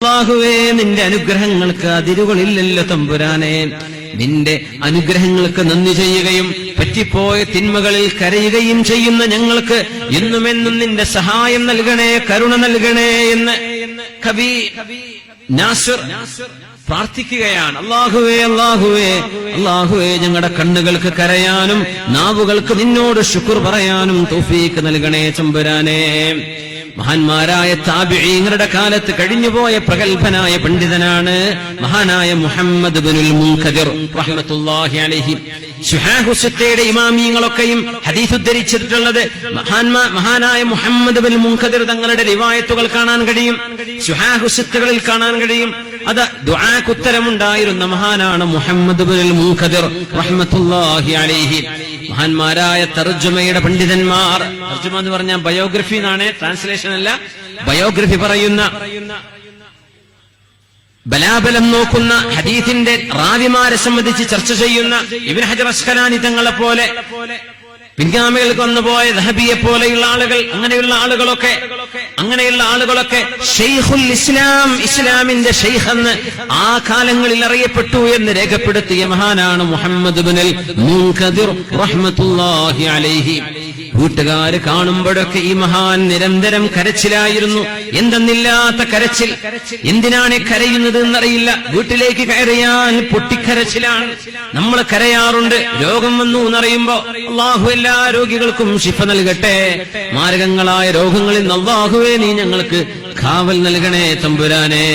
അള്ളാഹുവേ നിന്റെ അനുഗ്രഹങ്ങൾക്ക് അതിരുകളില്ലല്ലോ തമ്പുരാനെ. നിന്റെ അനുഗ്രഹങ്ങൾക്ക് നന്ദി ചെയ്യുകയും പറ്റിപ്പോയ തിന്മകളിൽ കരയുകയും ചെയ്യുന്ന ഞങ്ങൾക്ക് എന്നുമെന്നും നിന്റെ സഹായം നൽകണേ കരുണ നൽകണേ എന്ന് കവി നാസർ പ്രാർത്ഥിക്കുകയാണ്. അള്ളാഹുവേ അള്ളാഹുവേ അള്ളാഹുവേ ഞങ്ങളുടെ കണ്ണുകൾക്ക് കരയാനും നാവുകൾക്ക് നിന്നോട് ശുക്ർ പറയാനും തോഫീക്ക് നൽകണേ ചമ്പുരാനെ മഹാന്മാരായ താബിഈങ്ങളുടെ കാലത്ത് കഴിഞ്ഞുപോയ പ്രഗത്ഭനായ പണ്ഡിതനാണ് മഹാനായ മുഹമ്മദ് ബിനുൽ റഹ്മത്തുള്ളാഹി അലൈഹി. ഇമാമിയങ്ങളൊക്കെയും ഹദീസ് ഉദ്ധരിച്ചിട്ടുള്ളത് മഹാന്മാ മഹാനായ മുഹമ്മദ് ബിൻ മുൻഖദിർ തങ്ങളുടെ റിവായത്തുകൾ കാണാൻ കഴിയും ശുഹാഹുസത്തുകളിൽ കാണാൻ കഴിയും. അത് ദുആക്കുത്തരമുണ്ടായിരുന്ന മഹാനാണ് മുഹമ്മദ് ബിൻ മുൻഖദിർ റഹ്മത്തുള്ളാഹി അലൈഹി. മഹാന്മാരായ തർജുമയുടെ പണ്ഡിതന്മാർ. തർജുമ എന്ന് പറഞ്ഞാൽ ബയോഗ്രഫി എന്നാണ് ട്രാൻസ്ലേഷൻ അല്ല. ബയോഗ്രഫി പറയുന്ന ബലാബലം നോക്കുന്ന ഹദീഫിന്റെ റാവിമാരെ സംബന്ധിച്ച് ചർച്ച ചെയ്യുന്ന ഇബിൻ ഹജർ തങ്ങളെ പോലെ പിൻഗാമികൾക്ക് വന്നുപോയ ദഹബിയെ പോലെയുള്ള ആളുകൾ അങ്ങനെയുള്ള ആളുകളൊക്കെ അങ്ങനെയുള്ള ആളുകളൊക്കെ ഷെയ്ഖുൽ ഇസ്ലാം ഇസ്ലാമിന്റെ ഷെയ്ഖ് എന്ന് ആ കാലങ്ങളിൽ അറിയപ്പെട്ടു എന്ന് രേഖപ്പെടുത്തിയ മഹാനാണ് മുഹമ്മദ് ബിനൽ അലൈഹി. വീട്ടുകാര് കാണുമ്പോഴൊക്കെ ഈ മഹാൻ നിരന്തരം കരച്ചിലായിരുന്നു. എന്തെന്നില്ലാത്ത കരച്ചിൽ. എന്തിനാണ് കരയുന്നത് എന്നറിയില്ല. വീട്ടിലേക്ക് കയറിയാൽ പൊട്ടിക്കരച്ചിലാണ്. നമ്മൾ കരയാറുണ്ട്. രോഗം വന്നു എന്നറിയുമ്പോ അള്ളാഹു എല്ലാ രോഗികൾക്കും ശിഫ നൽകട്ടെ. മാരകങ്ങളായ രോഗങ്ങളിൽ നിന്ന് അള്ളാഹുവേ നീ ഞങ്ങൾക്ക് കാവൽ നൽകണേ തമ്പുരാനെ.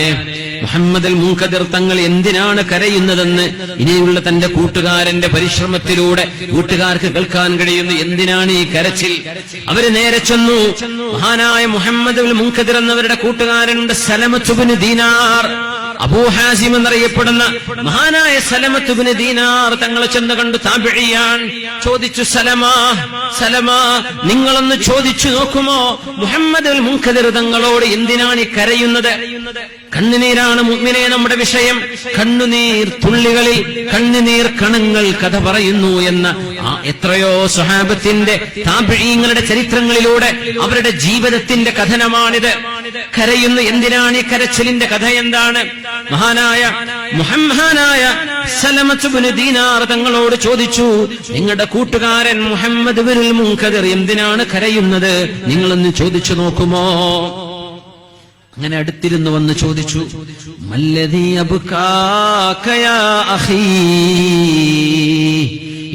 മുഹമ്മദൽ മുൻകതിർ തങ്ങൾ എന്തിനാണ് കരയുന്നതെന്ന് ഇനിയുള്ള തന്റെ കൂട്ടുകാരന്റെ പരിശ്രമത്തിലൂടെ കൂട്ടുകാർക്ക് കേൾക്കാൻ കഴിയുന്ന. എന്തിനാണ് ഈ കരച്ചിൽ? അവർ നേരെ ചെന്നു. മഹാനായ മുഹമ്മദ് മുൻകതിർ എന്നവരുടെ കൂട്ടുകാരനുണ്ട് സലമത്തുബിന് ദീനാർ. അബൂഹാസിം എന്നറിയപ്പെടുന്ന മഹാനായ സലമത്തുബിന് ദീനാർ തങ്ങളെ ചെന്ന് കണ്ട് താപിഴിയാൻ ചോദിച്ചു സലമാ സലമാ നിങ്ങളൊന്ന് ചോദിച്ചു നോക്കുമോ? മുഹമ്മദ് അൽ തങ്ങളോട് എന്തിനാണ് ഈ കരയുന്നത്? കണ്ണുനീരാണ് മുമ്മിനെ നമ്മുടെ വിഷയം. കണ്ണുനീർ തുള്ളികളിൽ കണ്ണുനീർ കണങ്ങൾ കഥ പറയുന്നു എന്ന എത്രയോ സ്വഹാബത്തിന്റെ താപിഴീങ്ങളുടെ ചരിത്രങ്ങളിലൂടെ അവരുടെ ജീവിതത്തിന്റെ കഥനമാണിത്. കരയുന്നു എന്തിനാണ് ഈ കരച്ചിലിന്റെ കഥ? എന്താണ്? മഹാനായ സലമത്തുബിന് ദീനാർ തങ്ങളോട് ചോദിച്ചു നിങ്ങളുടെ കൂട്ടുകാരൻ മുഹമ്മദ് ബിനുൽ മുഖദർ എന്തിനാണ് കരയുന്നത്? നിങ്ങളൊന്ന് ചോദിച്ചു നോക്കുമോ? അങ്ങനെ അടുത്തിരുന്നു വന്ന് ചോദിച്ചു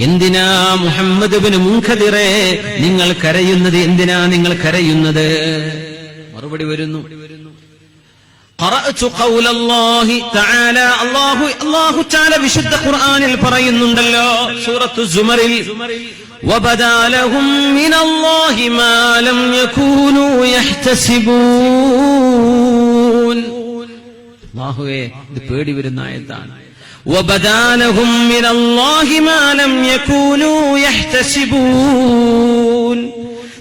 എന്തിനാ മുഹമ്മദ് ബിൻ മുൻഖദിറെ നിങ്ങൾ കരയുന്നത്? എന്തിനാ നിങ്ങൾ കരയുന്നത്? മറുപടി വരുന്നു വിശുദ്ധ ഖുർആനിൽ പറയുന്നുണ്ടല്ലോ സൂറത്തു സുമറിൽ وبدا لهم من الله ما لم يكونوا يحتسبون അള്ളാഹുവേ ഇത് പേടി വരുന്ന ആയത്താണ് وبدا لهم من الله ما لم يكونوا يحتسبون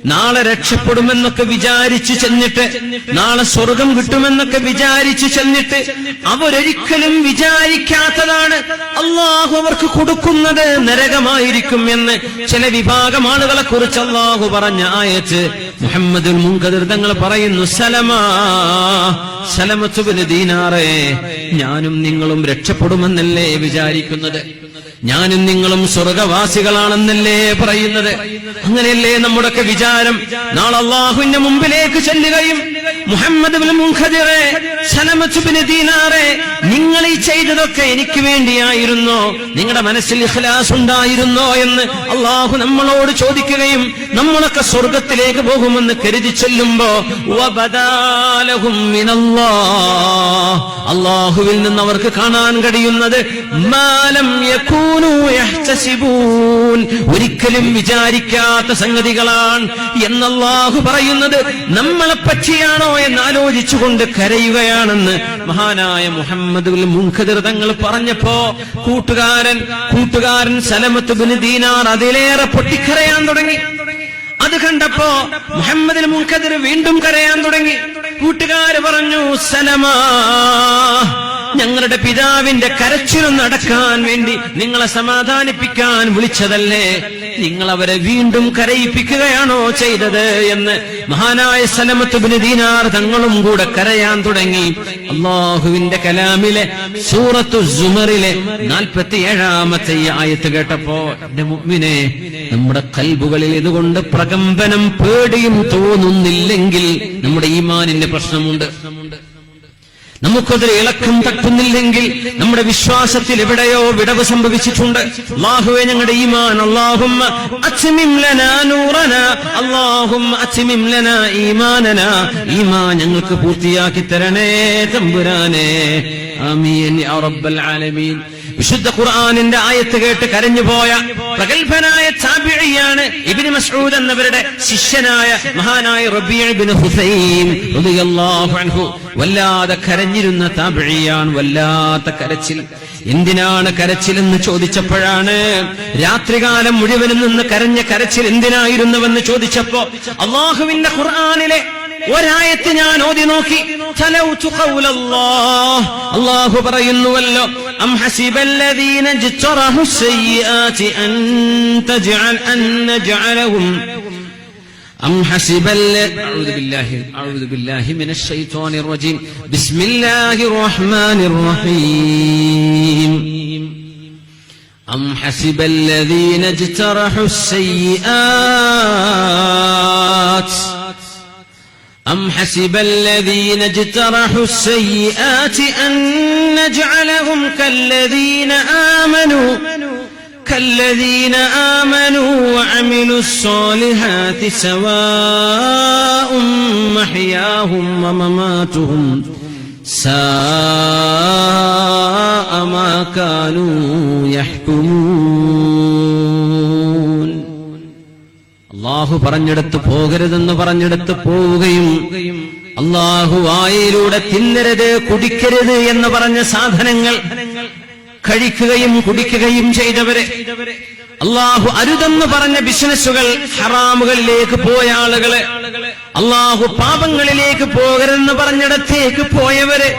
നാളെ രക്ഷപ്പെടുമെന്നൊക്കെ വിചാരിച്ചു ചെന്നിട്ട് നാളെ സ്വർഗം കിട്ടുമെന്നൊക്കെ വിചാരിച്ചു ചെന്നിട്ട് അവരൊരിക്കലും വിചാരിക്കാത്തതാണ് അള്ളാഹു അവർക്ക് കൊടുക്കുന്നത് നരകമായിരിക്കും എന്ന് ചില വിഭാഗം ആളുകളെ കുറിച്ച് അള്ളാഹു പറഞ്ഞ ആയത്ത് മുഹമ്മദുൽ മുൻകദിർ തങ്ങൾ പറയുന്നു സലമാ സലമത്തുബിന് ദീനാറേ ഞാനും നിങ്ങളും രക്ഷപ്പെടുമെന്നല്ലേ വിചാരിക്കുന്നത്? ഞാനും നിങ്ങളും സ്വർഗവാസികളാണെന്നല്ലേ പറയുന്നത്? അങ്ങനെയല്ലേ നമ്മുടെയൊക്കെ വിചാരം? നാളെ അള്ളാഹുവിന്റെ മുമ്പിലേക്ക് ചെല്ലുകയും മുഹമ്മദ് ദീനാറെ നിങ്ങൾ ഈ ചെയ്തതൊക്കെ എനിക്ക് വേണ്ടിയായിരുന്നോ നിങ്ങളുടെ മനസ്സിൽ ഇഖ്ലാസ് ഉണ്ടായിരുന്നോ എന്ന് അള്ളാഹു നമ്മളോട് ചോദിക്കുകയും നമ്മളൊക്കെ സ്വർഗത്തിലേക്ക് പോകുമെന്ന് കരുതി ചെല്ലുമ്പോ. അള്ളാഹുവിൽ നിന്ന് അവർക്ക് കാണാൻ കഴിയുന്നത്. ഒരിക്കലും വിചാരിക്കാത്ത സംഗതികളാണ് എന്നല്ലാഹു പറയുന്നത് നമ്മളെ പറ്റിയാണോ എന്ന് ആലോചിച്ചുകൊണ്ട് കരയുകയാണെന്ന് മഹാനായ മുഹമ്മദ് ഉൽ മുൻഖദിർ തങ്ങൾ പറഞ്ഞപ്പോ കൂട്ടുകാരൻ കൂട്ടുകാരൻ സലമത്ത് ബിൻ അതിലേറെ പൊട്ടിക്കരയാൻ തുടങ്ങി. അത് കണ്ടപ്പോ മുഹമ്മദിൽ മുൻഖദിർ വീണ്ടും കരയാൻ തുടങ്ങി. കൂട്ടുകാര് പറഞ്ഞു സലമാ ഞങ്ങളുടെ പിതാവിന്റെ കരച്ചിലും നടക്കാൻ വേണ്ടി നിങ്ങളെ സമാധാനിപ്പിക്കാൻ വിളിച്ചതല്ലേ? നിങ്ങൾ അവരെ വീണ്ടും കരയിപ്പിക്കുകയാണോ ചെയ്തത് എന്ന് മഹാനായ സലമത്തുബിന് ദീനാർ തങ്ങളും കൂടെ കരയാൻ തുടങ്ങി. അള്ളാഹുവിന്റെ കലാമിലെ സൂറത്തു സുമറിലെ നാൽപ്പത്തി ഏഴാമത്തെ ആയത്ത് കേട്ടപ്പോ മുമ്മിനെ നമ്മുടെ കൽബുകളിൽ ഇതുകൊണ്ട് പ്രകമ്പനം പേടിയും തോന്നുന്നില്ലെങ്കിൽ നമ്മുടെ ഈമാനിന്റെ പ്രശ്നമുണ്ട്. നമുക്കതിൽ ഇളക്കം തട്ടുന്നില്ലെങ്കിൽ നമ്മുടെ വിശ്വാസത്തിൽ എവിടെയോ വിടവ് സംഭവിച്ചിട്ടുണ്ട്. അള്ളാഹുവെ ഞങ്ങളുടെ ഈമാൻ അള്ളാഹും ലനാ ഈമാനന. ഈമാൻ ഞങ്ങൾക്ക് പൂർത്തിയാക്കി തരണേ തമ്പുരാനേ. ആമീൻ റബ്ബൽ ആലമീൻ. വിശുദ്ധ ഖുർആാനിന്റെ ആയത്ത് കേട്ട് കരഞ്ഞുപോയ പ്രഗത്ഭനായ ചാബിഴിയാണ് ഇബിന് മസൂദ് എന്നവരുടെ ശിഷ്യനായ മഹാനായ റബിയബിന് ഹുസൈൻ വല്ലാതെ കരഞ്ഞിരുന്ന താബിഴിയാണ് വല്ലാത്ത കരച്ചിൽ. എന്തിനാണ് കരച്ചിലെന്ന് ചോദിച്ചപ്പോഴാണ് രാത്രികാലം മുഴുവനും നിന്ന് കരഞ്ഞ കരച്ചിൽ എന്തിനായിരുന്നുവെന്ന് ചോദിച്ചപ്പോ അള്ളാഹുവിന്റെ ഖുർആാനിലെ ഒരായത്ത് ഞാൻ ഓതി നോക്കി തലൗതു ഖൗലല്ലാഹ്. അള്ളാഹു പറയുന്നുവല്ലോ അം ഹസിബല്ലദീന ജ്തറഹു സയ്യിആതി അൻ തജ്അൽ അൻ നജ്അലഹും أم حسب الذ- أعوذ بالله أعوذ بالله من الشيطان الرجيم بسم الله الرحمن الرحيم أم حسب الذين اجترحوا السيئات أم حسب الذين اجترحوا السيئات أن نجعلهم كالذين آمنوا كالذين آمنوا وعملوا الصالحات سواء محياهم ومماتهم ساء ما كانوا يحكمون. അള്ളാഹു പറഞ്ഞെടുത്ത് പോകരുതെന്ന് പറഞ്ഞെടുത്ത് പോവുകയും അള്ളാഹു വായിലൂടെ തിന്നരുത് കുടിക്കരുത് എന്ന് പറഞ്ഞ സാധനങ്ങൾ കഴിക്കുകയും കുടിക്കുകയും ചെയ്തവരെ. അള്ളാഹു അരുതെന്ന് പറഞ്ഞ ബിസിനസ്സുകൾ ഹറാമുകളിലേക്ക് പോയ ആളുകളെ അള്ളാഹു പാപങ്ങളിലേക്ക് പോകരുതെന്ന് പറഞ്ഞിടത്തേക്ക് പോയവരെ.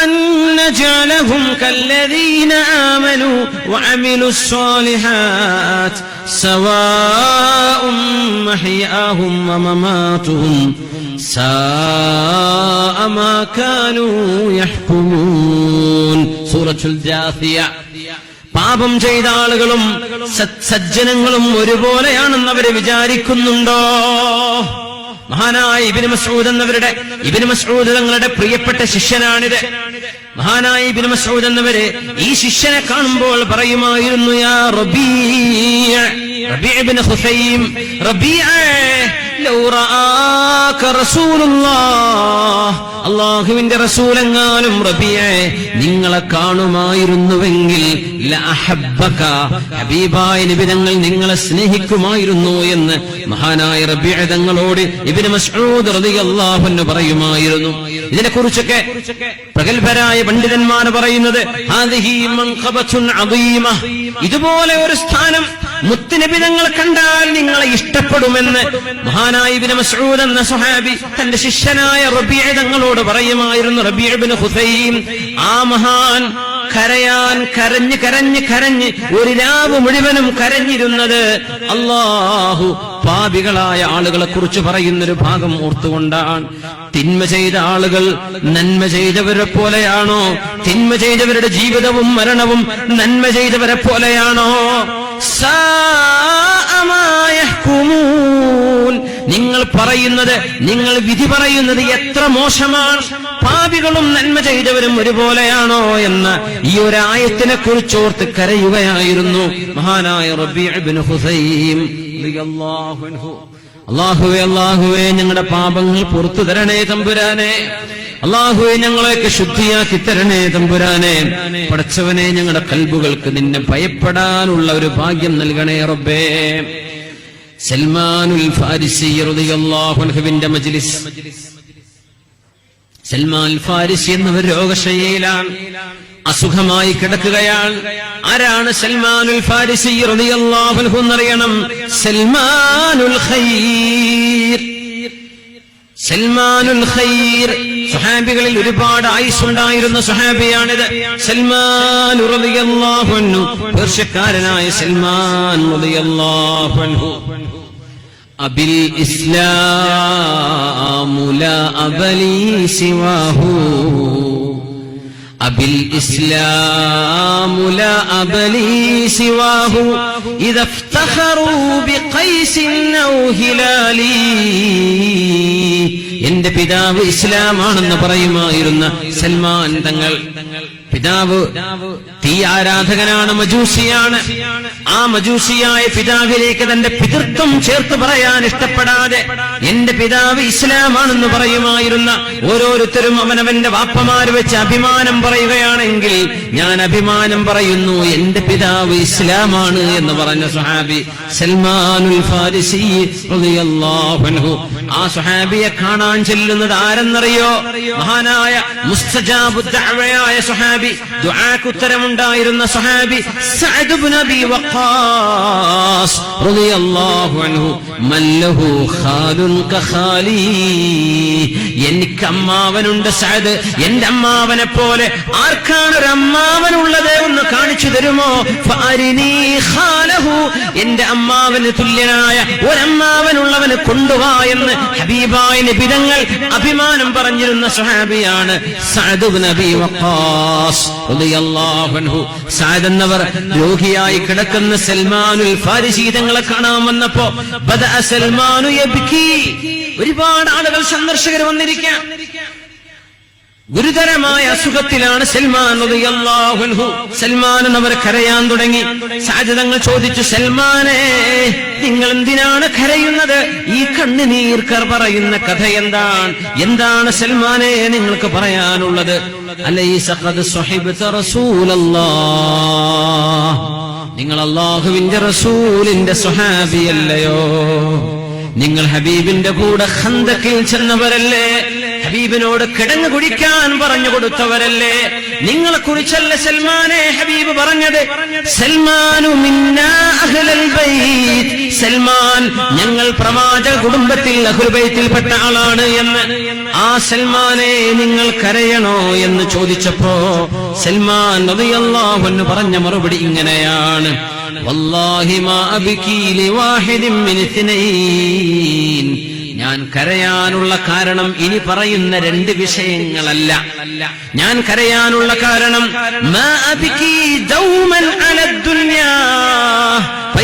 അം ഹസിബല്ലദീന ഇജ്തറഹു സയ്യിആത്ത് أن نجعلهم كالذين آمنوا وعملوا الصالحات سواء محياهم ومماتهم ساء ما كانوا يحكمون سورة الجاثية പാപം ചെയ്ത ആളുകളും സത്- സജ്ജനങ്ങളും ഒരുപോലെയാണെന്ന് അവര് വിചാരിക്കുന്നുണ്ടോ മഹാനായ ഇബിന് മസൂദ് എന്നവരുടെ ഇബിന് മസൂദ് തങ്ങളുടെ പ്രിയപ്പെട്ട ശിഷ്യനാണിത്. മഹാനായ ഇബിന് മസൂദ് എന്നവര് ഈ ശിഷ്യനെ കാണുമ്പോൾ പറയുമായിരുന്നു യാ റബീഅ ലൗ അള്ളാഹുവിന്റെ റസൂലെങ്ങാനും റബിയെ നിങ്ങളെ കാണുമായിരുന്നുവെങ്കിൽ. ഹബീബായ നബിതങ്ങൾ നിങ്ങളെ സ്നേഹിക്കുമായിരുന്നു എന്ന് മഹാനായ റബിയതങ്ങളോട് ഇബിന് മസ്ഊദ് റളിയല്ലാഹു അൻഹു പറയുമായിരുന്നു ഇതിനെക്കുറിച്ചൊക്കെ പ്രഗത്ഭരായ പണ്ഡിതന്മാർ പറയുന്നത്. ഇതുപോലെ ഒരു സ്ഥാനം മുത്തുനബി തങ്ങൾ കണ്ടാൽ നിങ്ങളെ ഇഷ്ടപ്പെടുമെന്ന് മഹാനായ ഇബ്നു മസ്ഊദ് എന്ന സ്വഹാബി തന്റെ ശിഷ്യനായ റബീഅ തങ്ങളോട് പറയുമായിരുന്നു റബിയബിന് ഇബ്നു ഹുസൈം ആ മഹാൻ കരയാൻ കരഞ്ഞ് കരഞ്ഞ് കരഞ്ഞ് ഒരു രാവ് മുഴുവനും കരഞ്ഞിരുന്നത് അള്ളാഹു പാപികളായ ആളുകളെ കുറിച്ച് പറയുന്നൊരു ഭാഗം ഓർത്തുകൊണ്ടാണ് തിന്മ ചെയ്ത ആളുകൾ നന്മ ചെയ്തവരെ പോലെയാണോ തിന്മ ചെയ്തവരുടെ ജീവിതവും മരണവും നന്മ ചെയ്തവരെ പോലെയാണോ. നിങ്ങൾ പറയുന്നത് നിങ്ങൾ വിധി പറയുന്നത് എത്ര മോശമാണ്. പാപികളും നന്മ ചെയ്തവരും ഒരുപോലെയാണോ എന്ന് ഈ ഒരു ആയത്തിനെ കുറിച്ചോർത്ത് കരയുകയായിരുന്നു മഹാനായ അൻഹു. അള്ളാഹുവേ അള്ളാഹുവേ ഞങ്ങളുടെ പാപങ്ങൾ പുറത്തു തരണേ തമ്പുരാനെ. അള്ളാഹുവെ ഞങ്ങളെയൊക്കെ ശുദ്ധിയാക്കി തരണേ തമ്പുരാനെ. പടച്ചവനെ ഞങ്ങളുടെ കൽബുകൾക്ക് നിന്നെ ഭയപ്പെടാനുള്ള ഒരു ഭാഗ്യം നൽകണേ റബ്ബേ. സൽമാനുൽ ഫാരിസി റളിയല്ലാഹു അൻഹുവിന്റെ മജ്ലിസ്. സൽമാൻ ഫാരിസി എന്നവർ രോഗശയ്യയിലാണ്. അസുഖമായി കിടക്കുകയാണ്. ആരാണ് സൽമാനുൽ ഫാരിസി റളിയല്ലാഹു എന്നറിയണം? സൽമാനുൽ ഖൈർ. സൽമാനുൽ ഖൈർ. സുഹാബികളിൽ ഒരുപാട് ആയുസ്സുണ്ടായിരുന്ന സഹാബിയാണിത്. സൽമാൻ പേർഷ്യക്കാരനായ സൽമാൻ അബിൽ ഇസ്ലാമുല അബലി സിവാഹു. أبي الإسلام لا أبلي سواه إذا افتخروا بقيس أو هلالي എന്റെ പിതാവ് ഇസ്ലാമാണെന്ന് പറയുമായിരുന്ന സൽമാൻ തങ്ങൾ പിതാവ് തീ ആരാധകനാണ് മജൂസിയാണ്. ആ മജൂസിയായ പിതാവിലേക്ക് തന്റെ പിതൃത്വം ചേർത്ത് പറയാൻ ഇഷ്ടപ്പെടാതെ എന്റെ പിതാവ് ഇസ്ലാമാണെന്ന് പറയുമായിരുന്ന ഓരോരുത്തരും അവനവന്റെ വാപ്പമാര് വെച്ച് അഭിമാനം പറയുകയാണെങ്കിൽ ഞാൻ അഭിമാനം പറയുന്നു എന്റെ പിതാവ് ഇസ്ലാമാണ് എന്ന് പറഞ്ഞ സുഹാബി സൽമാനുൽ ഫാരിസി ആ സുഹാബിയെ കാണാൻ ചെല്ലുന്നത് ആരെന്നറിയോ? മഹാനായ മുസ്തജാബു ദഅവയായ സുഹാബി സഹാബി സഅദ് ഇബ്നു അബി വഖാസ് റളിയല്ലാഹു അൻഹു. മല്ലഹു ഖാലുൻ കഖാലി എനിക്ക് അമ്മാവനുണ്ട് സഅദ്. എന്റെ അമ്മാവനെ പോലെ ആർക്കാണ് ഒരു അമ്മാവനുള്ളത് ഒന്ന് കാണിച്ചു തരുമോ? ഫഅരിനീ ഖാലഹു. എന്റെ അമ്മാവന് തുല്യനായ ഒരമ്മാവനുള്ളവന് കൊണ്ടുവാ എന്ന് ഹബീബായ നബിതങ്ങൾ അഭിമാനം പറഞ്ഞിരുന്ന സഹാബിയാണ് Saad ibn Abi Waqqas. Saad എന്നവർ രോഗിയായി കിടക്കുന്ന സൽമാനുൽ ഫാരിസി തങ്ങളെ കാണാൻ വന്നപ്പോ സൽമാനു ഒരുപാട് ആളുകൾ സന്ദർശകർ വന്നിരിക്കാം ഗുരുതരമായ അസുഖത്തിലാണ് സൽമാൻ സൽമാൻ എന്നവർ കരയാൻ തുടങ്ങി. സാജിതങ്ങൾ ചോദിച്ചു സൽമാനെ നിങ്ങൾ എന്തിനാണ് കരയുന്നത്? ഈ കണ്ണുനീർക്കർ പറയുന്ന കഥ എന്താണ്? എന്താണ് സൽമാനെ നിങ്ങൾക്ക് പറയാനുള്ളത്? നിങ്ങൾ അള്ളാഹുവിന്റെ റസൂലിന്റെ സ്വഹാബിയല്ലയോ? നിങ്ങൾ ഹബീബിന്റെ കൂടെ ഹന്തക്കിൽ ചെന്നവരല്ലേ? ഹബീബിനോട് കിടന്നു കുടിക്കാൻ പറഞ്ഞു കൊടുത്തവരല്ലേ? നിങ്ങളെ കുറിച്ചല്ല സൽമാനെ ഹബീബ് പറഞ്ഞത്. സൽമാനു സൽമാൻ ഞങ്ങൾ പ്രവാചക കുടുംബത്തിൽ അഹുൽബൈത്തിൽപ്പെട്ട ആളാണ് എന്ന്. ആ സൽമാനെ നിങ്ങൾ കരയണോ എന്ന് ചോദിച്ചപ്പോ സൽമാൻ റളിയല്ലാഹു എന്ന് പറഞ്ഞ മറുപടി ഇങ്ങനെയാണ്. വല്ലാഹി മാ അബ്കി ലിവാഹിദിൻ മിൻ ഇത്നൈൻ ഞാൻ കരയാനുള്ള കാരണം ഇനി പറയുന്ന രണ്ട് വിഷയങ്ങളല്ല. ഞാൻ കരയാനുള്ള കാരണം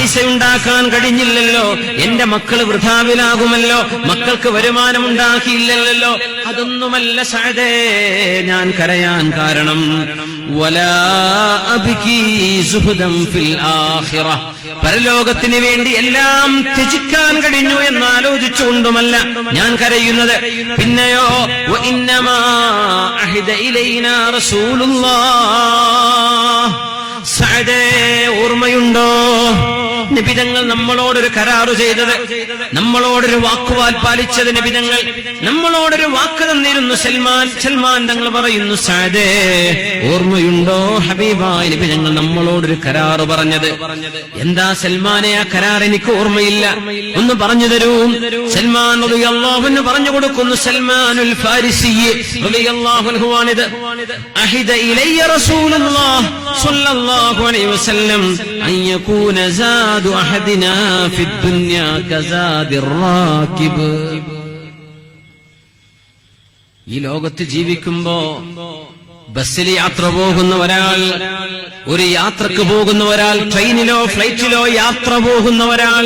മാ അബ്കി ദൗമൻ അലദ് ദുനിയാ പൈസ ഉണ്ടാക്കാൻ കഴിഞ്ഞില്ലല്ലോ. എന്റെ മക്കൾ വൃഥാവിലാകുമല്ലോ. മക്കൾക്ക് വരുമാനം ഉണ്ടാക്കിയില്ലല്ലോ അതൊന്നുമല്ല സാഴേ ഞാൻ കരയാൻ കാരണം. പരലോകത്തിന് വേണ്ടി എല്ലാം ത്യജിക്കാൻ കഴിഞ്ഞു എന്ന് ആലോചിച്ചുകൊണ്ടുമല്ല ഞാൻ കരയുന്നത്. പിന്നെയോ ഓർമ്മയുണ്ടോ? നിബിതങ്ങൾ നമ്മളോടൊരു കരാറ് ചെയ്തത്. നമ്മളോടൊരു വാക്കുവാൽ പാലിച്ചത് നിബിതങ്ങൾ നമ്മളോടൊരു വാക്ക് തന്നിരുന്നു സൽമാൻ. സൽമാൻ തങ്ങൾ പറയുന്നു സാദേ ഓർമ്മയുണ്ടോ ഹബീബായ നിബിതങ്ങൾ നമ്മളോടൊരു കരാറ് പറഞ്ഞത്? എന്താ സൽമാനെ ആ കരാർ എനിക്ക് ഓർമ്മയില്ല. ഒന്ന് പറഞ്ഞു തരൂ. സൽമാൻ അള്ളാഹുന് പറഞ്ഞു കൊടുക്കുന്നു സൽമാനുൽ ഫാരിസി അഹിദ സ്വല്ലല്ലാഹു അലൈഹി വസല്ലം സാദു أحدنا في الدنيا كزاد الراكب. ഈ ലോകത്ത് ജീവിക്കുമ്പോ ബസ്സിൽ യാത്ര പോകുന്ന ഒരാൾ ഒരു യാത്രയ്ക്ക് പോകുന്ന ഒരാൾ ട്രെയിനിലോ ഫ്ലൈറ്റിലോ യാത്ര പോകുന്ന ഒരാൾ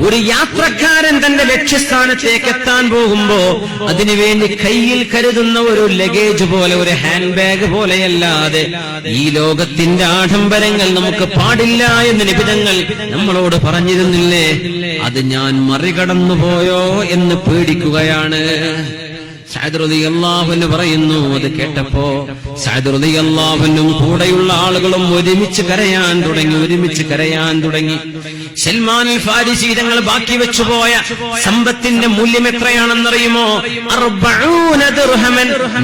ഒരു യാത്രക്കാരൻ തന്റെ ലക്ഷ്യസ്ഥാനത്തേക്ക് എത്താൻ പോകുമ്പോ അതിനുവേണ്ടി കയ്യിൽ കരുതുന്ന ഒരു ലഗേജ് പോലെ ഒരു ഹാൻഡ് ബാഗ് പോലെയല്ലാതെ ഈ ലോകത്തിന്റെ ആഡംബരങ്ങൾ നമുക്ക് പാടില്ല എന്ന് നിബിധങ്ങൾ നമ്മളോട് പറഞ്ഞിരുന്നില്ലേ? അത് ഞാൻ മറികടന്നു പോയോ എന്ന് പേടിക്കുകയാണ്. സാദുറതി അള്ളാഹുന്ന് പറയുന്നു അത് കേട്ടപ്പോ അള്ളാഹുനും കൂടെയുള്ള ആളുകളും ഒരുമിച്ച് കരയാൻ തുടങ്ങി ഒരുമിച്ച് കരയാൻ തുടങ്ങി. സൽമാൻ ഫാരിസി തങ്ങൾ ബാക്കി വെച്ചുപോയ സമ്പത്തിന്റെ മൂല്യം എത്രയാണെന്നറിയുമോ?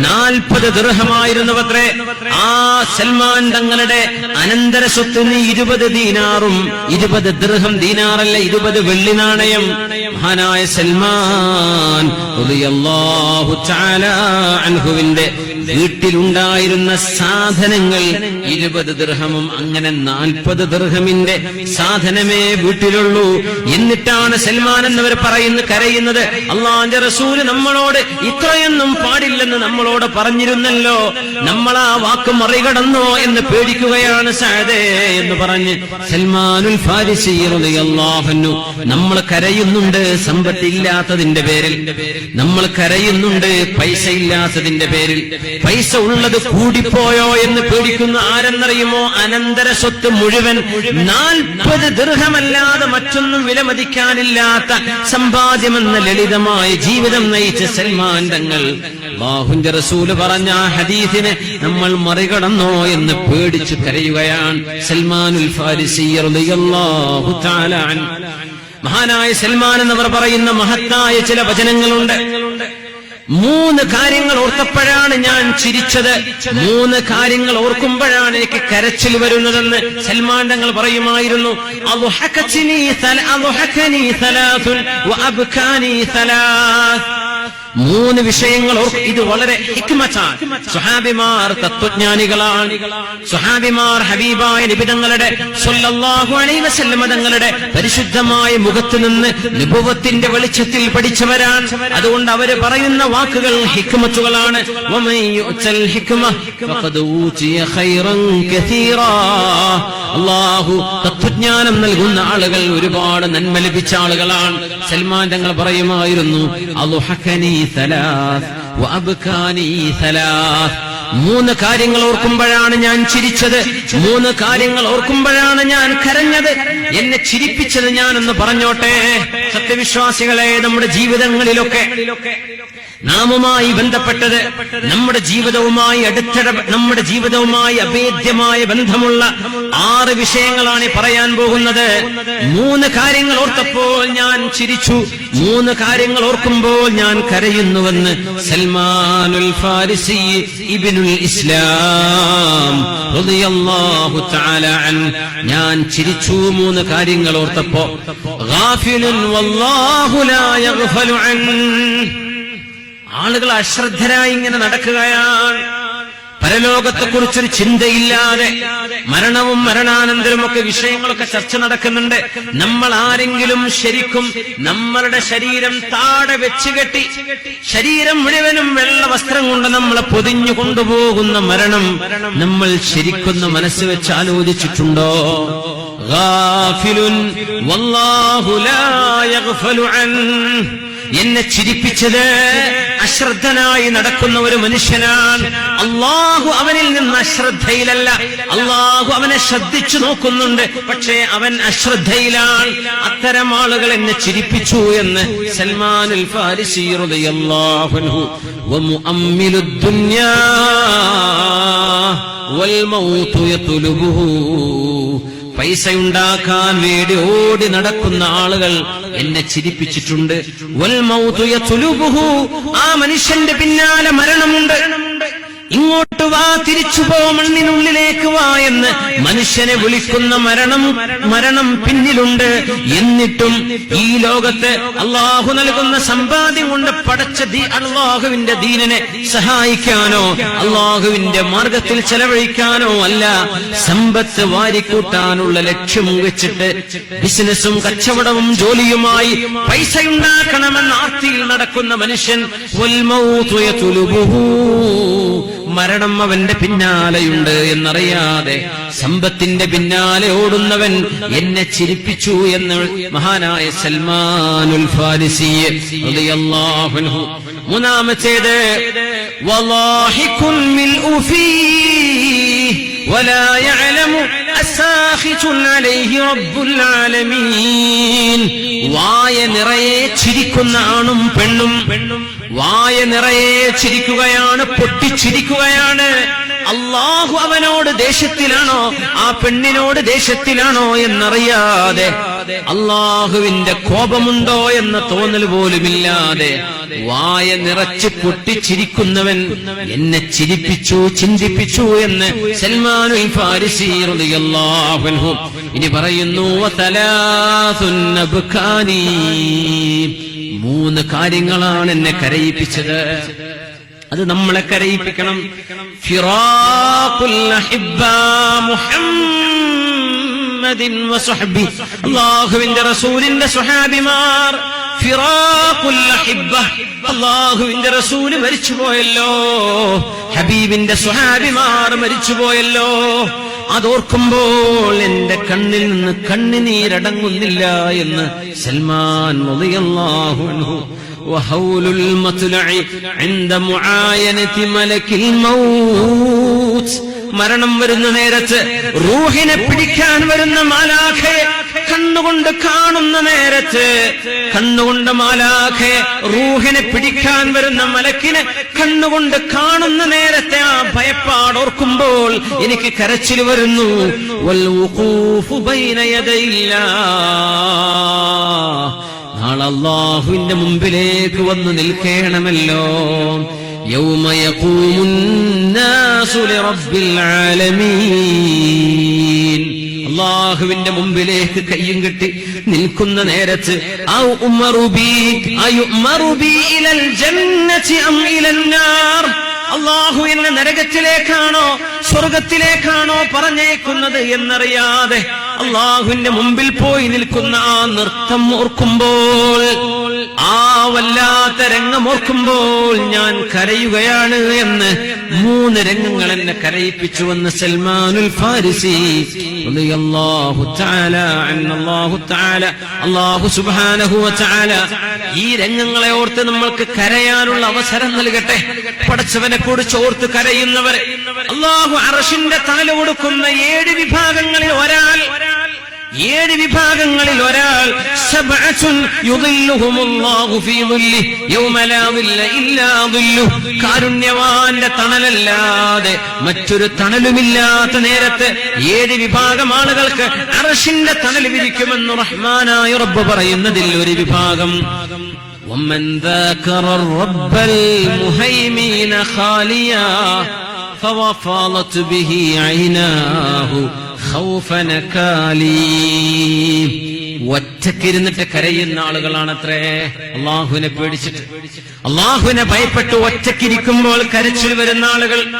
നാൽപ്പത് ദൃഹമായിരുന്നു അത്രേ ആ സൽമാൻ തങ്ങളുടെ അനന്തര സ്വത്തിന് ഇരുപത് ദീനാറും ഇരുപത് ദൃഹം ദീനാറല്ല ഇരുപത് വെള്ളി നാണയം. മഹാനായ സൽമാൻ റളിയല്ലാഹു തആല അൻഹുവിന്റെ വീട്ടിലുണ്ടായിരുന്ന സാധനങ്ങൾ ഇരുപത് ദൃഹമും അങ്ങനെ നാൽപ്പത് ദൃഹമിന്റെ സാധനമേ വീട്ടിലുള്ളൂ. എന്നിട്ടാണ് സൽമാൻ എന്നവർ പറയുന്നു കരയുന്നത്. അള്ളാന്റെ റസൂൽ നമ്മളോട് ഇത്രയൊന്നും പാടില്ലെന്ന് നമ്മളോട് പറഞ്ഞിരുന്നല്ലോ. നമ്മൾ ആ വാക്ക് മറികടന്നോ എന്ന് പേടിക്കുകയാണ് സാദേ എന്ന് പറഞ്ഞ് സൽമാനുൽ ഫാരിസി റളിയല്ലാഹു നമ്മൾ കരയുന്നുണ്ട് സമ്പത്തില്ലാത്തതിന്റെ പേരിൽ. നമ്മൾ കരയുന്നുണ്ട് പൈസ ഇല്ലാത്തതിന്റെ പേരിൽ. പൈസ ഉള്ളത് കൂടിപ്പോയോ എന്ന് പേടിക്കുന്ന ആരെന്നറിയുമോ? അനന്തര സ്വത്ത് മുഴുവൻ നാൽപ്പത് ദീർഘമല്ലാതെ മറ്റൊന്നും വിലമതിക്കാനില്ലാത്ത സമ്പാദ്യമെന്ന ലളിതമായ ജീവിതം നയിച്ച സൽമാൻ തങ്ങൾ. ബാഹുന്റെ റസൂൽ പറഞ്ഞ ഹദീഫിനെ നമ്മൾ മറികടന്നോ എന്ന് പേടിച്ചു കരയുകയാണ് സൽമാനുൽ മഹാനായ സൽമാൻ എന്നവർ പറയുന്ന മഹത്തായ ചില വചനങ്ങളുണ്ട്. മൂന്ന് കാര്യങ്ങൾ ഓർത്തപ്പോഴാണ് ഞാൻ ചിരിച്ചത് മൂന്ന് കാര്യങ്ങൾ ഓർക്കുമ്പോഴാണ് എനിക്ക് കരച്ചിൽ വരുന്നതെന്ന് സൽമാൻ തങ്ങൾ പറയുമായിരുന്നു അബുഹക്കനി സല- അബുഹക്കനി സലാസ്. മൂന്ന് വിഷയങ്ങൾ ഇത് വളരെ സുഹാബിമാർ തത്വജ്ഞാനികളാണ്. സുഹാബിമാർ ഹബീബായ നിബിതങ്ങളുടെ തങ്ങളുടെ പരിശുദ്ധമായ മുഖത്ത് നിന്ന് വിഭവത്തിന്റെ വെളിച്ചത്തിൽ പഠിച്ചവരാണ്. അതുകൊണ്ട് അവർ പറയുന്ന വാക്കുകൾ ഹിക്മത്തുകളാണ്. അള്ളാഹു തത്വജ്ഞാനം നൽകുന്ന ആളുകൾ ഒരുപാട് നന്മ ലഭിച്ച ആളുകളാണ്. സൽമാൻ തങ്ങൾ പറയുമായിരുന്നു അളുഹക്കനി മൂന്ന് കാര്യങ്ങൾ ഓർക്കുമ്പോഴാണ് ഞാൻ ചിരിച്ചത്. മൂന്ന് കാര്യങ്ങൾ ഓർക്കുമ്പോഴാണ് ഞാൻ കരഞ്ഞത്. എന്നെ ചിരിപ്പിച്ചത് ഞാനെന്ന് പറഞ്ഞോട്ടെ. സത്യവിശ്വാസികളെ നമ്മുടെ ജീവിതങ്ങളിലൊക്കെ നാമുമായി ബന്ധപ്പെട്ടത് നമ്മുടെ ജീവിതവുമായി അടുത്തിട നമ്മുടെ ജീവിതവുമായി അഭേദ്യമായ ബന്ധമുള്ള ആറ് വിഷയങ്ങളാണ് പറയാൻ പോകുന്നത്. മൂന്ന് കാര്യങ്ങൾ ഓർത്തപ്പോൾ ഞാൻ ചിരിച്ചു. മൂന്ന് കാര്യങ്ങൾ ഓർക്കുമ്പോൾ ഞാൻ കരയുന്നുവെന്ന് സൽമാനുൽ ഫാരിസി ഇബ്നുൽ ഇസ്ലാം ഞാൻ ചിരിച്ചു മൂന്ന് കാര്യങ്ങൾ ഓർത്തപ്പോ. ഗാഫിലുൻ വല്ലാഹു ലാ യഗ്ഫലു അൻ ആളുകൾ അശ്രദ്ധരായി ഇങ്ങനെ നടക്കുകയാണ്. പരലോകത്തെക്കുറിച്ചൊരു ചിന്തയില്ലാതെ മരണവും മരണാനന്തരമൊക്കെ വിഷയങ്ങളൊക്കെ ചർച്ച നടക്കുന്നുണ്ട്. നമ്മൾ ആരെങ്കിലും ശരിക്കും നമ്മളുടെ ശരീരം താടെ വെച്ച് കെട്ടി ശരീരം മുഴുവനും വെള്ള വസ്ത്രം കൊണ്ട് നമ്മളെ പൊതിഞ്ഞു കൊണ്ടുപോകുന്ന മരണം നമ്മൾ ശരിക്കൊന്ന് മനസ്സ് വെച്ച് ആലോചിച്ചിട്ടുണ്ടോ? യഗ്ഫലു അൻ എന്നെ ചിരിപ്പിച്ചത് അശ്രദ്ധനായി നടക്കുന്ന ഒരു മനുഷ്യനാണ്. അള്ളാഹു അവനിൽ നിന്ന് അശ്രദ്ധയിലല്ല. അള്ളാഹു അവനെ ശ്രദ്ധിച്ചു നോക്കുന്നുണ്ട്. പക്ഷേ അവൻ അശ്രദ്ധയിലാണ്. അത്തരം ആളുകൾ എന്നെ ചിരിപ്പിച്ചു എന്ന് സൽമാനുൽ ഫാരിസി റളിയല്ലാഹു അൻഹു. വമുഅമ്മിലുദ് ദുനിയാ പൈസ ഉണ്ടാക്കാൻ വേണ്ടി ഓടി നടക്കുന്ന ആളുകൾ എന്നെ ചിരിപ്പിച്ചിട്ടുണ്ട്. ആ മനുഷ്യന്റെ പിന്നാലെ മരണമുണ്ട്. ഇങ്ങോട്ട് വാ തിരിച്ചു പോ മണ്ണിനുള്ളിലേക്ക് വാ എന്ന് മനുഷ്യനെ വിളിക്കുന്ന മരണം മരണം പിന്നിലുണ്ട് എന്നിട്ടും ഈ ലോകത്ത് അള്ളാഹു നൽകുന്ന സമ്പാദ്യം കൊണ്ട് പടച്ച ദീ- അള്ളാഹുവിന്റെ ദീനനെ സഹായിക്കാനോ അള്ളാഹുവിന്റെ മാർഗത്തിൽ ചെലവഴിക്കാനോ അല്ല സമ്പത്ത് വാരിക്കൂട്ടാനുള്ള ലക്ഷ്യം വെച്ചിട്ട് ബിസിനസ്സും കച്ചവടവും ജോലിയുമായി പൈസ ഉണ്ടാക്കണമെന്ന ആർത്തിയിൽ നടക്കുന്ന മനുഷ്യൻ. മരണം അവന്റെ പിന്നാലെയുണ്ട് എന്നറിയാതെ സമ്പത്തിന്റെ പിന്നാലെ ഓടുന്നവൻ എന്നെ ചിരിപ്പിച്ചു എന്ന് മഹാനായ സൽമാനുൽ ഫാരിസി റളിയല്ലാഹു അൻഹു. മൂന്നാമത്തേത് വലാഹിക്കുൻ മിൽഉ ഫീഹ് ولا يعلم الساخط عليه رب العالمين വായ നിറയെ ചിരിക്കുന്ന ആണും പെണ്ണും വായ നിറയെ ചിരിക്കുകയാണ് പൊട്ടിച്ചിരിക്കുകയാണ്. അള്ളാഹു അവനോട് ദേഷ്യത്തിലാണോ ആ പെണ്ണിനോട് ദേഷ്യത്തിലാണോ എന്നറിയാതെ അള്ളാഹുവിന്റെ കോപമുണ്ടോ എന്ന തോന്നൽ പോലുമില്ലാതെ വായ നിറച്ച് പൊട്ടിച്ചിരിക്കുന്നവൻ എന്നെ ചിരിപ്പിച്ചു ചിന്തിപ്പിച്ചു എന്ന് സൽമാനു ഇനി പറയുന്നു മൂന്ന് കാര്യങ്ങളാണ് എന്നെ കരയിപ്പിച്ചത്. അത് നമ്മളെ കരയിപ്പിക്കണം. ഫിറാഖുൽ മുഹമ്മദിൻ വസുഹബി അല്ലാഹുവിന്റെ റസൂലിന്റെ സുഹാബിമാർ അല്ലാഹുവിന്റെ റസൂൽ മരിച്ചുപോയല്ലോ. ഹബീബിന്റെ സുഹാബിമാർ മരിച്ചുപോയല്ലോ. അതോർക്കുമ്പോൾ എന്റെ കണ്ണിൽ നിന്ന് കണ്ണുനീരടങ്ങുന്നില്ല എന്ന് സൽമാൻ റളിയല്ലാഹു അൻഹു وهول المطلع عند معاينة ملك الموت മരണം വരുന്ന നേരത്ത് റൂഹിനെ പിടിക്കാൻ വരുന്ന മാലാഖയെ കണ്ണുകൊണ്ട് കാണുന്ന നേരത്ത് കണ്ണുകൊണ്ട് മാലാഖയെ റൂഹിനെ പിടിക്കാൻ വരുന്ന മലക്കിനെ കണ്ണുകൊണ്ട് കാണുന്ന നേരത്തെ ആ ഭയപ്പാടോർക്കുമ്പോൾ എനിക്ക് കരച്ചിൽ വരുന്നു വൽ വുഖൂഫു ബൈന യദയില്ലാ നാളെ അള്ളാഹുവിന്റെ മുമ്പിലേക്ക് വന്ന് നിൽക്കണമല്ലോ يوم يقوم الناس لرب العالمين അള്ളാഹുവിന്റെ മുമ്പിലേക്ക് കയ്യും കെട്ടി നിൽക്കുന്ന നേരത്ത് അള്ളാഹു എന്നെ നരകത്തിലേക്കാണോ സ്വർഗത്തിലേക്കാണോ പറഞ്ഞേക്കുന്നത് എന്നറിയാതെ അള്ളാഹുവിന്റെ മുമ്പിൽ പോയി നിൽക്കുന്ന ആ നൃത്തം ഓർക്കുമ്പോൾ ആ വല്ലാത്ത രംഗം ഓർക്കുമ്പോൾ ഞാൻ കരയുകയാണ് എന്ന് മൂന്ന് രംഗങ്ങൾ എന്നെ കരയിപ്പിച്ചുവെന്ന് സൽമാനുൽ ഫാരിസി ഈ രംഗങ്ങളെ ഓർത്ത് നമ്മൾക്ക് കരയാനുള്ള അവസരം നൽകട്ടെ. പടച്ചവനെ കുറിച്ച് ഓർത്ത് കരയുന്നവർ അള്ളാഹു അറഷിന്റെ തല കൊടുക്കുന്ന ഏഴ് വിഭാഗങ്ങളിൽ ഒരാൾ ഏഴ് വിഭാഗങ്ങളിൽ ഒരാൾ സബ്അത്തുൻ യുദില്ലുഹുമുല്ലാഹു ഫീ ദുല്ലി യൗമ ലാ ദില്ല ഇല്ലാ ദില്ലു കാരുണ്യവാന്റെ തണലല്ലാതെ മറ്റൊരു തണലുമില്ലാത്ത നേരത്ത് ഏഴ് വിഭാഗം ആളുകൾക്ക് അറഷിന്റെ തണൽ വിരിക്കുമെന്ന് റഹ്മാനായ റബ്ബ് പറയുന്നതിൽ ഒരു വിഭാഗം ومن ذاكر الرب المهيمين خاليا فوفاضت به عيناه خوف نكالي ഒറ്റക്കിരുന്നിട്ട് കരയുന്ന ആളുകളാണത്രേ. അള്ളാഹുവിനെ പേടിച്ചിട്ട്. അള്ളാഹുവിനെ ഭയപ്പെട്ട് ഒറ്റക്കിരിക്കുമ്പോൾ കരച്ചിൽ വരുന്ന ആളുകൾ.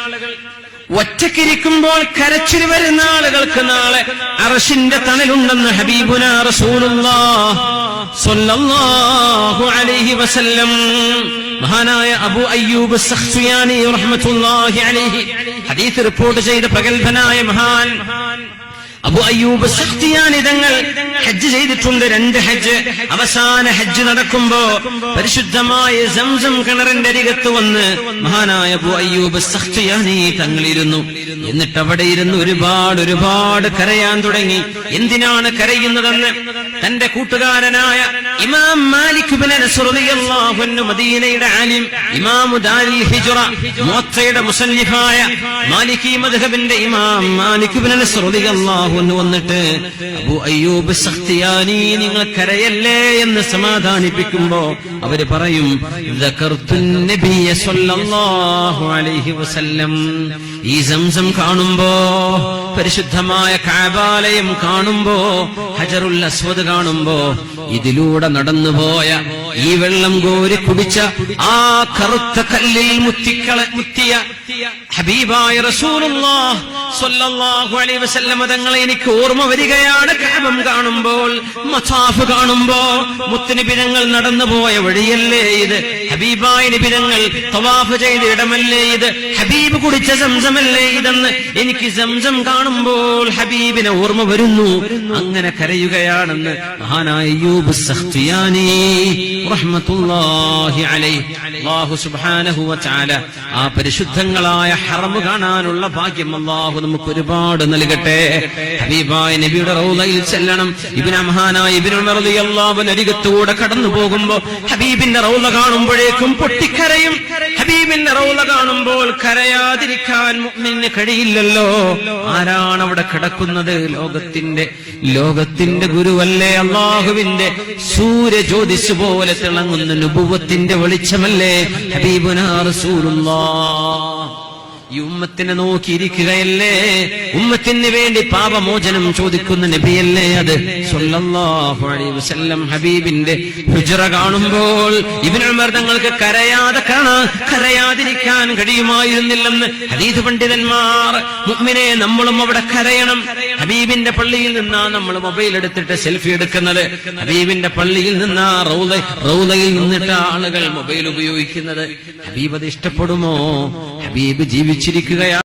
ഒറ്റക്കിരിക്കുമ്പോൾ കരച്ചിൽ വരുന്ന ആളുകൾക്ക് നാളെ അറഷിന്റെ തണലുണ്ടെന്ന് ഹബീബുന റസൂലുള്ളാഹ് അലൈഹി വസല്ലം. മഹാനായ അബു അയ്യൂബ് സഖ്സിയാനി റഹ്മത്തുള്ളാഹി അലൈഹി. ഹദീസ് റിപ്പോർട്ട് ചെയ്ത പ്രഗത്ഭനായ മഹാൻ. അബു അയ്യൂബ് സഖ്തിയാനിതങ്ങൾ ഹജ്ജ് ചെയ്തിട്ടുണ്ട് രണ്ട് ഹജ്ജ്. അവസാന ഹജ്ജ് നടക്കുമ്പോ പരിശുദ്ധമായ സംസം കിണറിന്റെ അരികത്ത് വന്ന് മഹാനായ അബു അയ്യൂബ് സഖ്തിയാനി തങ്ങളിരുന്നു. എന്നിട്ട് അവിടെ ഇരുന്ന് ഒരുപാട് ഒരുപാട് കരയാൻ തുടങ്ങി. എന്തിനാണ് കരയുന്നതെന്ന്? തന്റെ കൂട്ടുകാരനായ ഇമാം മാലിക് ബിൻ അനസ് റളിയല്ലാഹു അൻഹു മദീനയുടെ ആലിം ഇമാം ദാരിൽ ഹിജ്റ മുവത്തയുടെ മുസല്ലിഫായ മാലിക്കി മദ്ഹബിന്റെ ഇമാം മാലിക് ബിൻ അനസ് റളിയല്ലാഹു അൻഹു വന്നിട്ട് അബൂ അയ്യൂബ് സഖ്തിയാനി നിങ്ങൾ കരയല്ലേ? എന്ന് സമാധാനിപ്പിക്കുമ്പോ അവർ പറയും "ദക്കർതു നബിയ സ്വല്ലല്ലാഹു അലൈഹി വസല്ലം. ഈ സംസം കാണുമ്പോ പരിശുദ്ധമായ കാബാലയം കാണുമ്പോ ഹജറുൽ അസ്വദ് കാണുമ്പോ ഇതിലൂടെ നടന്നുപോയ ഈ വെള്ളം കോരി കുടിച്ച ആ കറുത്ത കല്ലിൽ മുത്തിക്കള മുത്തിയ ഹബീബായ തങ്ങളെ എനിക്ക് ഓർമ്മ വരികയാണ്. കാപം കാണുമ്പോൾ മസാഫ് കാണുമ്പോ മുത്തുനിബിരങ്ങൾ നടന്നുപോയ വഴിയല്ലേ ഇത്? ഹബീബായ നിബിതങ്ങൾ തവാഫ് ചെയ്ത ഇടമല്ലേ ഇത്? ഹബീബ് കുടിച്ച സംസമല്ലേ ഇതെന്ന് എനിക്ക് സംസം കാണുമ്പോൾ ഹബീബിനെ ഓർമ്മ വരുന്നു. അങ്ങനെ കരയുകയാണെന്ന് മഹാനായ സുബ്ഹാനഹു വതആല ആ പരിശുദ്ധങ്ങളായ ഹറം കാണാനുള്ള ഭാഗ്യം അള്ളാഹു നമുക്ക് ഒരുപാട് നൽകട്ടെ. ഹബീബായ നബിയുടെ റൗലയിൽ ചെല്ലണം. ഇബിന് മഹാനായ ഇബിന് ഉമർ റളിയല്ലാഹു അരികത്തൂടെ കടന്നു പോകുമ്പോൾ ഹബീബിന്റെ റൗല കാണുമ്പോഴേക്കും പൊട്ടിക്കരയും ഹബീബിന്റെ റൗള കാണുമ്പോൾ കരയാതിരിക്കാൻ മുഅ്മിനിന് കഴിയില്ലല്ലോ. ആരാണ് അവിടെ കിടക്കുന്നത്? ലോകത്തിന്റെ ലോകത്തിന്റെ ഗുരുവല്ലേ അള്ളാഹുവിന്റെ സൂര്യജ്യോതിസ് പോലെ തിളങ്ങുന്ന നുപുവത്തിന്റെ വെളിച്ചമല്ലേ? ഹബീബുനാ റസൂലുള്ളാഹ് ഈ ഉമ്മത്തിനെ നോക്കിയിരിക്കുകയല്ലേ? ഉമ്മത്തിന് വേണ്ടി പാപമോചനം ചോദിക്കുന്ന നബിയല്ലേ അത്? വസല്ലം ഹബീബിന്റെ ഹുജറ കാണുമ്പോൾ ഇബ്നു ഉമർ തങ്ങൾക്ക് കരയാതെ കാണാൻ കരയാതിരിക്കാൻ കഴിയുമായിരുന്നില്ലെന്ന് ഹരീത് പണ്ഡിതന്മാർ ഉമ്മിനെ നമ്മളും അവിടെ കരയണം. ഹബീബിന്റെ പള്ളിയിൽ നിന്നാ നമ്മൾ മൊബൈൽ എടുത്തിട്ട് സെൽഫി എടുക്കുന്നത്. ഹബീബിന്റെ പള്ളിയിൽ നിന്നാ റൗല റൗലയിൽ നിന്നിട്ട് ആളുകൾ മൊബൈൽ ഉപയോഗിക്കുന്നത്. ഹബീബ് അത് ഇഷ്ടപ്പെടുമോ? ഹബീബ് ജീവിച്ചിരിക്കുകയാണ്